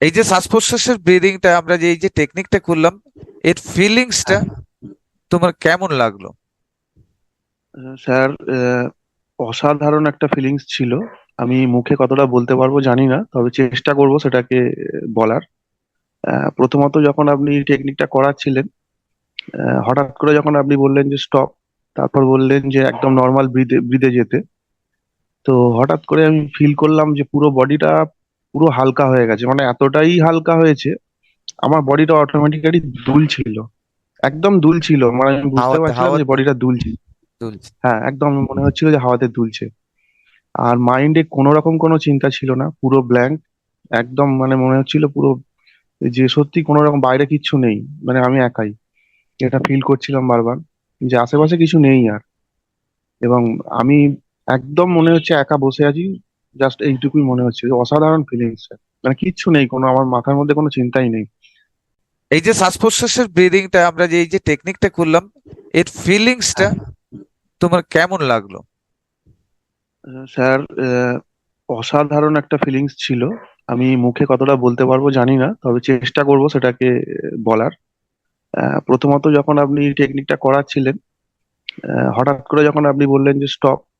এই যে শ্বাস প্রশ্বাসের ব্রিদিংটা আমরা যে এই যে টেকনিকটা করলাম এর ফিলিংসটা তোমার কেমন লাগল? স্যার অসাধারণ একটা ফিলিংস ছিল। আমি মুখে কতটা বলতে পারব জানি না, তবে চেষ্টা করব সেটাকে বলার। প্রথমত যখন আপনি টেকনিকটা করাচ্ছিলেন হঠাৎ করে যখন আপনি বললেন যে স্টপ তারপর বললেন যে একদম নর্মাল ব্রিদে ব্রিদে যেতে, তো হঠাৎ করে আমি ফিল করলাম যে পুরো বডিটা পুরো হালকা হয়ে গেছে মানে এতটাই হালকা হয়েছে আমার বডিটা অটোমেটিক্যালি দুলছিল একদম দুলছিল মানে আমি বুঝতে পারছিলাম যে বডিটা দুলছে। হ্যাঁ একদম মনে হচ্ছিল যে হাওয়াতে দুলছে। আর মাইন্ডে কোনো রকম কোনো চিন্তা ছিল না পুরো ব্ল্যাঙ্ক একদম মানে মনে হচ্ছিল পুরো যে সত্যি কোনো রকম বাইরে কিচ্ছু নেই মানে আমি একাই। এটা ফিল করছিলাম বারবার যে আশেপাশে কিছু নেই আর। এবং আমি একদম মনে হচ্ছে একা বসে আছি জাস্ট এইটুকুই মনে হচ্ছে অসাধারণ ফিলিংস মানে কিচ্ছু নেই কোনো আমার মাথার মধ্যে কোনো চিন্তাই নেই। এই যে শ্বাস প্রশ্বাসের ব্রিদিংটা আমরা যে এই যে টেকনিকটা করলাম এর ফিলিংসটা তোমার কেমন লাগল? স্যার অসাধারণ একটা ফিলিংস ছিল। আমি মুখে কতটা বলতে পারব জানি না তবে চেষ্টা করব সেটাকে বলার। প্রথমত যখন আপনি টেকনিকটা করাচ্ছিলেন হঠাৎ করে যখন আপনি বললেন যে স্টপ